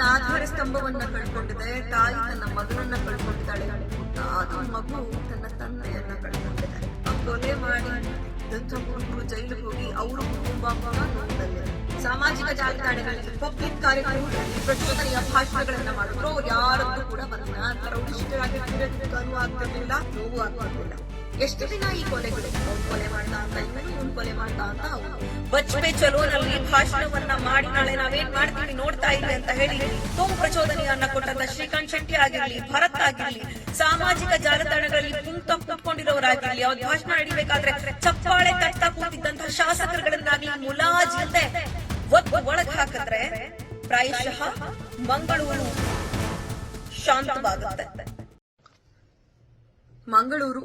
ತನ್ನ ಆಧಾರ ಸ್ತಂಭವನ್ನ ಕಳ್ಕೊಂಡಿದೆ, ತಾಯಿ ತನ್ನ ಮಗನನ್ನ ಕಳ್ಕೊಂಡಿದ್ದಾಳೆ. ಅದು ಮಗು ತನ್ನ ತಂದೆಯನ್ನ ಕಳ್ಕೊಂಡಿದೆ. ಕೊಲೆ ಮಾಡಿ ದಂತಮೂರು ಜೈಲಿಗೆ ಹೋಗಿ ಅವರು ಕುಟುಂಬ. ಸಾಮಾಜಿಕ ಜಾಲತಾಣಗಳಲ್ಲಿ ಪಬ್ಲಿಕ್ ಕಾರ್ಯಕ್ರಮಗಳಲ್ಲಿ ಪ್ರಚೋದನೆಯ ಭಾಷಣಗಳನ್ನ ಮಾಡಿದ್ರು. ಯಾರದ್ದು ಕೂಡ ರೌಡಿಷ್ಟರಾಗಿರ್ತಿರೋದಕ್ಕೂ ಆಗ್ತಿರ್ಲಿಲ್ಲ ನೋವು ಆಗ್ತಿರ್ಲಿಲ್ಲ ಎಷ್ಟು ದಿನ ಈ ಕೊಲೆಗಳು ಅವ್ನು ಕೊಲೆ ಮಾಡ್ದ ಅಂತ ಇವನು ಇವ್ನು ಕೊಲೆ ಮಾಡ್ದ ಅಂತ ಅವನು. ಬಚ್ಪೆ ಚಲೋನಲ್ಲಿ ಭಾಷಣವನ್ನ ಮಾಡಿ ನಾಳೆ ನಾವೇನ್ ಮಾಡ್ತೀವಿ ನೋಡ್ತಾ ಇದ್ವಿ ಅಂತ ಹೇಳಿ ಕೋಮು ಪ್ರಚೋದನೆಯನ್ನ ಕೊಟ್ಟಂತ ಶ್ರೀಕಾಂತ್ ಶೆಟ್ಟಿ ಆಗಿರ್ಲಿ ಭರತ್ ಆಗಿರ್ಲಿ ಸಾಮಾಜಿಕ ಜಾಲತಾಣಗಳಲ್ಲಿ ತುಂಬ ಕೂತ್ಕೊಂಡಿರೋರಾಗಿರ್ಲಿ ಅವ್ರ ಭಾಷಣ ನಡಿಬೇಕಾದ್ರೆ ಚಪ್ಪಾಳೆ ತಟ್ತಾ ಕೂತಿದ್ದಂತಹ ಶಾಸಕರುಗಳನ್ನಾಗ್ಲಿ ಮುಲಾಜಿಲ್ದೆ ಒತ್ತು ಒಳಗ್ ಹಾಕಿದ್ರೆ ಪ್ರಾಯಶಃ ಮಂಗಳೂರು ಶಾಂತವಾಗುತ್ತೆ. ಮಂಗಳೂರು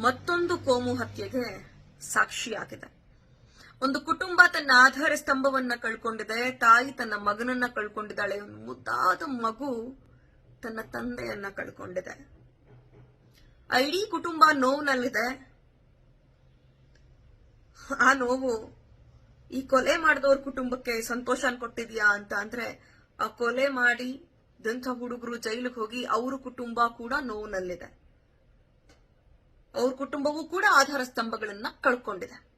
ಮತ್ತೊಂದು ಕೋಮು ಹತ್ಯೆಗೆ ಸಾಕ್ಷಿಯಾಗಿದೆ. ಒಂದು ಕುಟುಂಬ ತನ್ನ ಆಧಾರ ಸ್ತಂಭವನ್ನ ಕಳ್ಕೊಂಡಿದೆ, ತಾಯಿ ತನ್ನ ಮಗನನ್ನ ಕಳ್ಕೊಂಡಿದ್ದಾಳೆ ಮುದ್ದಾದ ಮಗು ತನ್ನ ತಂದೆಯನ್ನ ಕಳ್ಕೊಂಡಿದೆ. ಇಡೀ ಕುಟುಂಬ ನೋವಿನಲ್ಲಿದೆ. ಆ ನೋವು ಈ ಕೊಲೆ ಮಾಡಿದವ್ರ ಕುಟುಂಬಕ್ಕೆ ಸಂತೋಷ ಕೊಟ್ಟಿದ್ಯಾ ಅಂತ ಅಂದ್ರೆ, ಆ ಕೊಲೆ ಮಾಡಿ ದಂತ ಹುಡುಗರು ಜೈಲಿಗೆ ಹೋಗಿ ಅವ್ರ ಕುಟುಂಬ ಕೂಡ ನೋವಿನಲ್ಲಿದೆ. ಅವ್ರ ಕುಟುಂಬವೂ ಕೂಡ ಆಧಾರ ಸ್ತಂಭಗಳನ್ನ ಕಳ್ಕೊಂಡಿದೆ.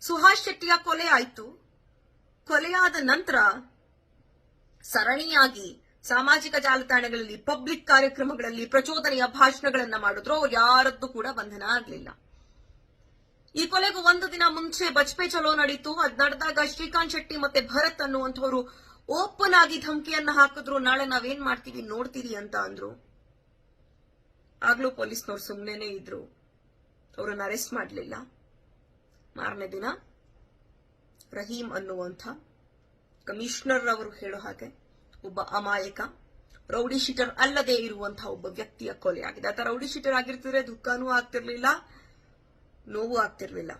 ಸುಹಾಸ್ ಶೆಟ್ಟಿಯ ಕೊಲೆ ಆಯ್ತು. ಕೊಲೆಯಾದ ನಂತರ ಸರಣಿಯಾಗಿ ಸಾಮಾಜಿಕ ಜಾಲತಾಣಗಳಲ್ಲಿ ಪಬ್ಲಿಕ್ ಕಾರ್ಯಕ್ರಮಗಳಲ್ಲಿ ಪ್ರಚೋದನೆಯ ಭಾಷಣಗಳನ್ನ ಮಾಡಿದ್ರು. ಅವ್ರು ಯಾರದ್ದು ಕೂಡ ಬಂಧನ ಆಗ್ಲಿಲ್ಲ. ಈ ಕೊಲೆಗೂ ಒಂದು ದಿನ ಮುಂಚೆ ಬಜ್ಪೆ ಚಲೋ ನಡೀತು. ಅದ್ ನಡೆದಾಗ ಶ್ರೀಕಾಂತ್ ಶೆಟ್ಟಿ ಮತ್ತೆ ಭರತ್ ಅನ್ನುವಂಥವ್ರು ಓಪನ್ ಆಗಿ ಧಮಕಿಯನ್ನ ಹಾಕಿದ್ರು. ನಾಳೆ ನಾವೇನ್ ಮಾಡ್ತೀವಿ ನೋಡ್ತೀರಿ ಅಂತ ಅಂದ್ರು. ಆಗ್ಲೂ ಪೊಲೀಸ್ನವ್ರು ಸುಮ್ಮನೆ ಇದ್ರು. ಅವರನ್ನ ಅರೆಸ್ಟ್ ಮಾಡಲಿಲ್ಲ. ಮಾರನೇ ದಿನ ರಹೀಂ ಅನ್ನುವಂಥ ಕಮಿಷನರ್ ಅವರು ಹೇಳೋ ಹಾಗೆ ಒಬ್ಬ ಅಮಾಯಕ, ರೌಡಿ ಶೀಟರ್ ಅಲ್ಲದೆ ಇರುವಂತಹ ಒಬ್ಬ ವ್ಯಕ್ತಿಯ ಕೊಲೆ ಆಗಿದೆ. ಆತ ರೌಡಿ ಶೀಟರ್ ಆಗಿರ್ತಿದ್ರೆ ದುಃಖನೂ ಆಗ್ತಿರ್ಲಿಲ್ಲ, ನೋವು ಆಗ್ತಿರ್ಲಿಲ್ಲ.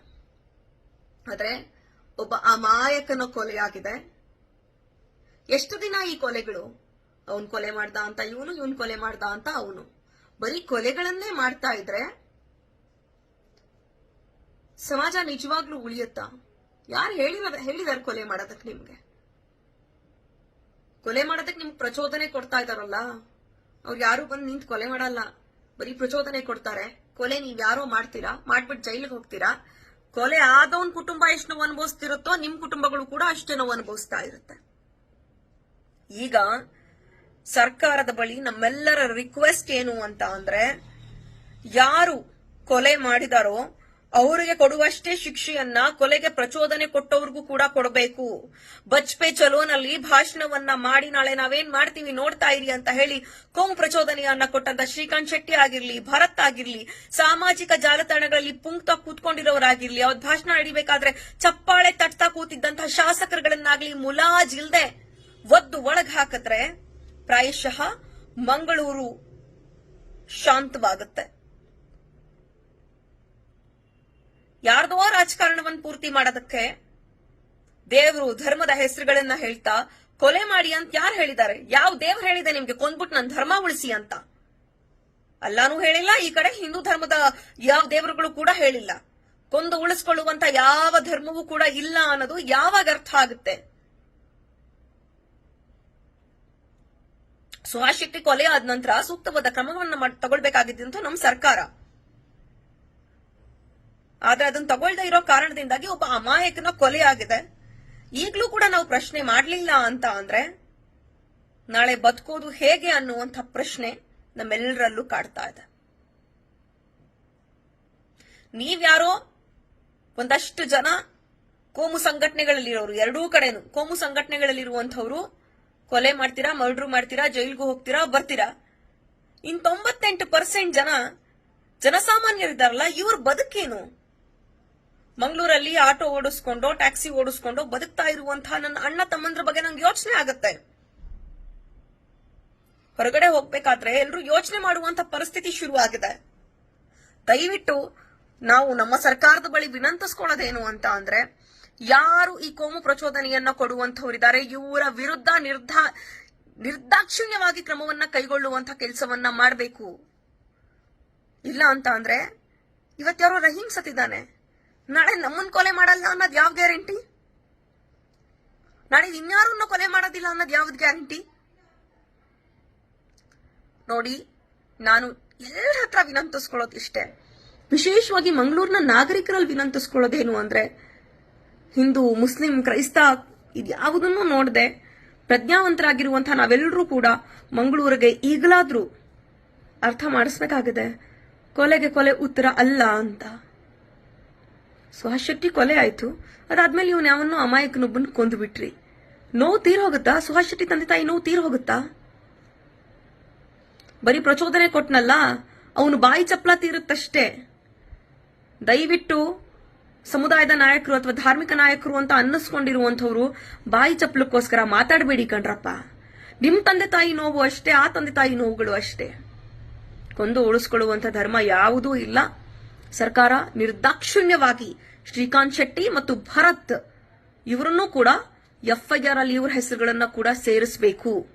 ಆದ್ರೆ ಒಬ್ಬ ಅಮಾಯಕನ ಕೊಲೆ ಆಗಿದೆ. ಎಷ್ಟು ದಿನ ಈ ಕೊಲೆಗಳು? ಅವನ್ ಕೊಲೆ ಮಾಡ್ದ ಅಂತ, ಇವನು ಇವನ್ ಕೊಲೆ ಮಾಡ್ದ ಅಂತ ಅವನು. ಬರೀ ಕೊಲೆಗಳನ್ನೇ ಮಾಡ್ತಾ ಇದ್ರೆ ಸಮಾಜ ನಿಜವಾಗ್ಲೂ ಉಳಿಯುತ್ತಾ? ಯಾರು ಹೇಳಿರ ಹೇಳಿದಾರೆ ಕೊಲೆ ಮಾಡೋದಕ್ಕೆ ನಿಮ್ಗೆ? ಕೊಲೆ ಮಾಡೋದಕ್ಕೆ ನಿಮ್ಗೆ ಪ್ರಚೋದನೆ ಕೊಡ್ತಾ ಇದಾರಲ್ಲ ಅವ್ರು ಯಾರು ಬಂದು ನಿಂತು ಕೊಲೆ ಮಾಡಲ್ಲ. ಬರೀ ಪ್ರಚೋದನೆ ಕೊಡ್ತಾರೆ. ಕೊಲೆ ನೀವ್ ಯಾರೋ ಮಾಡ್ತೀರಾ? ಮಾಡ್ಬಿಟ್ಟು ಜೈಲಿಗೆ ಹೋಗ್ತೀರಾ? ಕೊಲೆ ಆದವನ್ ಕುಟುಂಬ ಎಷ್ಟು ನೋವು ಅನುಭವಿಸ್ತಿರುತ್ತೋ ನಿಮ್ ಕುಟುಂಬಗಳು ಕೂಡ ಅಷ್ಟೇ ನೋವು ಅನುಭವಿಸ್ತಾ ಇರುತ್ತೆ. ಈಗ ಸರ್ಕಾರದ ಬಳಿ ನಮ್ಮೆಲ್ಲರ ರಿಕ್ವೆಸ್ಟ್ ಏನು ಅಂತ ಅಂದ್ರೆ, ಯಾರು ಕೊಲೆ ಮಾಡಿದಾರೋ ಅವರಿಗೆ ಕೊಡುವಷ್ಟೇ ಶಿಕ್ಷೆಯನ್ನ ಕೊಲೆಗೆ ಪ್ರಚೋದನೆ ಕೊಟ್ಟವ್ರಿಗೂ ಕೂಡ ಕೊಡಬೇಕು. ಬಜ್ಪೆ ಚಲೋನಲ್ಲಿ ಭಾಷಣವನ್ನ ಮಾಡಿ ನಾಳೆ ನಾವೇನ್ ಮಾಡ್ತೀವಿ ನೋಡ್ತಾ ಇರಿ ಅಂತ ಹೇಳಿ ಕೋಮು ಪ್ರಚೋದನೆಯನ್ನ ಕೊಟ್ಟಂತ ಶ್ರೀಕಾಂತ್ ಶೆಟ್ಟಿ ಆಗಿರ್ಲಿ, ಭರತ್ ಆಗಿರ್ಲಿ, ಸಾಮಾಜಿಕ ಜಾಲತಾಣಗಳಲ್ಲಿ ಪುಂಕ್ತ ಕೂತ್ಕೊಂಡಿರೋರಾಗಿರ್ಲಿ ಅವ್ರ ಭಾಷಣ ನಡಿಬೇಕಾದ್ರೆ ಚಪ್ಪಾಳೆ ತಟ್ತಾ ಕೂತಿದ್ದಂತಹ ಶಾಸಕರುಗಳನ್ನಾಗ್ಲಿ ಮುಲಾಜಿಲ್ದೆ ಒದ್ದು ಒಳಗ್ ಹಾಕಿದ್ರೆ ಪ್ರಾಯಶಃ ಮಂಗಳೂರು ಶಾಂತವಾಗುತ್ತೆ. ಯಾರ್ದೋ ರಾಜಕಾರಣವನ್ನು ಪೂರ್ತಿ ಮಾಡೋದಕ್ಕೆ ದೇವರು ಧರ್ಮದ ಹೆಸರುಗಳನ್ನ ಹೇಳ್ತಾ, ಕೊಲೆ ಮಾಡಿ ಅಂತ ಯಾರು ಹೇಳಿದ್ದಾರೆ? ಯಾವ ದೇವ್ರು ಹೇಳಿದೆ ನಿಮ್ಗೆ? ಕೊಂದ್ಬಿಟ್ಟು ನನ್ನ ಧರ್ಮ ಉಳಿಸಿ ಅಂತ. ಅಲ್ಲಾನು ಹೇಳಿಲ್ಲ, ಈ ಕಡೆ ಹಿಂದೂ ಧರ್ಮದ ಯಾವ ದೇವರುಗಳು ಕೂಡ ಹೇಳಿಲ್ಲ. ಕೊಂದು ಉಳಿಸ್ಕೊಳ್ಳುವಂತ ಯಾವ ಧರ್ಮವೂ ಕೂಡ ಇಲ್ಲ ಅನ್ನೋದು ಯಾವಾಗ ಅರ್ಥ ಆಗುತ್ತೆ? ಸುಹಾಸ್ ಶೆಟ್ಟಿ ಕೊಲೆ ಆದ ನಂತರ ಸೂಕ್ತವಾದ ಕ್ರಮವನ್ನು ತಗೊಳ್ಬೇಕಾಗಿದ್ದು ತಗೊಳ್ಬೇಕಾಗಿದ್ದಂತ ನಮ್ಮ ಸರ್ಕಾರ. ಆದ್ರೆ ಅದನ್ನ ತಗೊಳ್ದೇ ಇರೋ ಕಾರಣದಿಂದಾಗಿ ಒಬ್ಬ ಅಮಾಯಕನ ಕೊಲೆ ಆಗಿದೆ. ಈಗಲೂ ಕೂಡ ನಾವು ಪ್ರಶ್ನೆ ಮಾಡಲಿಲ್ಲ ಅಂತ ಅಂದ್ರೆ ನಾಳೆ ಬದುಕೋದು ಹೇಗೆ ಅನ್ನುವಂತ ಪ್ರಶ್ನೆ ನಮ್ಮೆಲ್ಲರಲ್ಲೂ ಕಾಡ್ತಾ ಇದೆ. ನೀವ್ಯಾರೋ ಒಂದಷ್ಟು ಜನ ಕೋಮು ಸಂಘಟನೆಗಳಲ್ಲಿರೋರು, ಎರಡೂ ಕಡೆನು ಕೋಮು ಸಂಘಟನೆಗಳಲ್ಲಿರುವಂತವ್ರು ಕೊಲೆ ಮಾಡ್ತೀರಾ ಮರ್ಡ್ರು ಮಾಡ್ತೀರಾ, ಜೈಲ್ಗೂ ಹೋಗ್ತೀರಾ, ಬರ್ತೀರಾ? ಇನ್ ತೊಂಬತ್ತೆಂಟು ಪರ್ಸೆಂಟ್ ಜನ ಜನಸಾಮಾನ್ಯರಿದ್ದಾರಲ್ಲ, ಇವ್ರ ಬದುಕೇನು? ಮಂಗಳೂರಲ್ಲಿ ಆಟೋ ಓಡಿಸ್ಕೊಂಡು, ಟ್ಯಾಕ್ಸಿ ಓಡಿಸ್ಕೊಂಡು ಬದುಕ್ತಾ ಇರುವಂತಹ ನನ್ನ ಅಣ್ಣ ತಮ್ಮಂದ್ರ ಬಗ್ಗೆ ನಂಗೆ ಯೋಚನೆ ಆಗುತ್ತೆ. ಹೊರಗಡೆ ಹೋಗ್ಬೇಕಾದ್ರೆ ಎಲ್ಲರೂ ಯೋಚನೆ ಮಾಡುವಂತ ಪರಿಸ್ಥಿತಿ ಶುರುವಾಗಿದೆ. ದಯವಿಟ್ಟು ನಾವು ನಮ್ಮ ಸರ್ಕಾರದ ಬಳಿ ವಿನಂತಿಸ್ಕೊಳ್ಳೋದೇನು ಅಂತ ಅಂದ್ರೆ ಯಾರು ಈ ಕೋಮು ಪ್ರಚೋದನೆಯನ್ನ ಕೊಡುವಂತವರಿದ್ದಾರೆ ಇವರ ವಿರುದ್ಧ ನಿರ್ಧಾ, ನಿರ್ದಾಕ್ಷಿಣ್ಯವಾಗಿ ಕ್ರಮವನ್ನ ಕೈಗೊಳ್ಳುವಂತ ಕೆಲಸವನ್ನ ಮಾಡಬೇಕು. ಇಲ್ಲ ಅಂತ ಅಂದ್ರೆ ಇವತ್ಯಾರೋ ರಹೀಂ ಸತ್ತಿದ್ದಾನೆ. ನಾಳೆ ನಮ್ಮನ್ ಕೊಲೆ ಮಾಡಲ್ಲ ಅನ್ನೋದು ಯಾವ ಗ್ಯಾರಂಟಿ? ನಾಳೆ ಇನ್ಯಾರನ್ನ ಕೊಲೆ ಮಾಡೋದಿಲ್ಲ ಅನ್ನೋದು ಯಾವ್ದು ಗ್ಯಾರಂಟಿ? ನೋಡಿ, ನಾನು ಎಲ್ಲರ ಹತ್ರ ವಿನಂತಿಸ್ಕೊಳ್ಳೋದು ಇಷ್ಟೇ. ವಿಶೇಷವಾಗಿ ಮಂಗಳೂರಿನ ನಾಗರಿಕರಲ್ಲಿ ವಿನಂತಿಸ್ಕೊಳ್ಳೋದೇನು ಅಂದ್ರೆ ಹಿಂದೂ, ಮುಸ್ಲಿಂ, ಕ್ರೈಸ್ತ ಇದ್ಯಾವುದನ್ನು ನೋಡದೆ ಪ್ರಜ್ಞಾವಂತರಾಗಿರುವಂತಹ ನಾವೆಲ್ಲರೂ ಕೂಡ ಮಂಗಳೂರಿಗೆ ಈಗಲಾದ್ರೂ ಅರ್ಥ ಮಾಡಿಸ್ಬೇಕಾಗಿದೆ. ಕೊಲೆಗೆ ಕೊಲೆ ಉತ್ತರ ಅಲ್ಲ ಅಂತ. ಸುಹಾಸ್ ಶೆಟ್ಟಿ ಕೊಲೆ ಆಯ್ತು. ಅದಾದ್ಮೇಲೆ ಇವನು ಯಾವನ್ನೂ ಅಮಾಯಕನೊಬ್ಬನ ಕೊಂದು ಬಿಟ್ರಿ ನೋವು ತೀರ್ ಹೋಗುತ್ತಾ? ಸುಹಾಸ್ ಶೆಟ್ಟಿ ತಂದೆ ತಾಯಿ ನೋವು ತೀರ್ ಹೋಗುತ್ತಾ? ಬರೀ ಪ್ರಚೋದನೆ ಕೊಟ್ನಲ್ಲ, ಅವನು ಬಾಯಿ ಚಪ್ಪಲ ತೀರುತ್ತಷ್ಟೇ. ದಯವಿಟ್ಟು ಸಮುದಾಯದ ನಾಯಕರು ಅಥವಾ ಧಾರ್ಮಿಕ ನಾಯಕರು ಅಂತ ಅನ್ನಿಸ್ಕೊಂಡಿರುವಂಥವ್ರು ಬಾಯಿ ಚಪ್ಪಲಕ್ಕೋಸ್ಕರ ಮಾತಾಡಬೇಡಿ ಕಣ್ರಪ್ಪ. ನಿಮ್ ತಂದೆ ತಾಯಿ ನೋವು ಅಷ್ಟೇ, ಆ ತಂದೆ ತಾಯಿ ನೋವುಗಳು ಅಷ್ಟೇ. ಕೊಂದು ಉಳಿಸ್ಕೊಳ್ಳುವಂತ ಧರ್ಮ ಯಾವುದೂ ಇಲ್ಲ. ಸರ್ಕಾರ ನಿರ್ದಾಕ್ಷಿಣ್ಯವಾಗಿ ಶ್ರೀಕಾಂತ್ ಶೆಟ್ಟಿ ಮತ್ತು ಭರತ್ ಇವರನ್ನೂ ಕೂಡ ಎಫ್ಐಆರ್ ಅಲ್ಲಿ ಇವರ ಹೆಸರುಗಳನ್ನ ಕೂಡ ಸೇರಿಸಬೇಕು.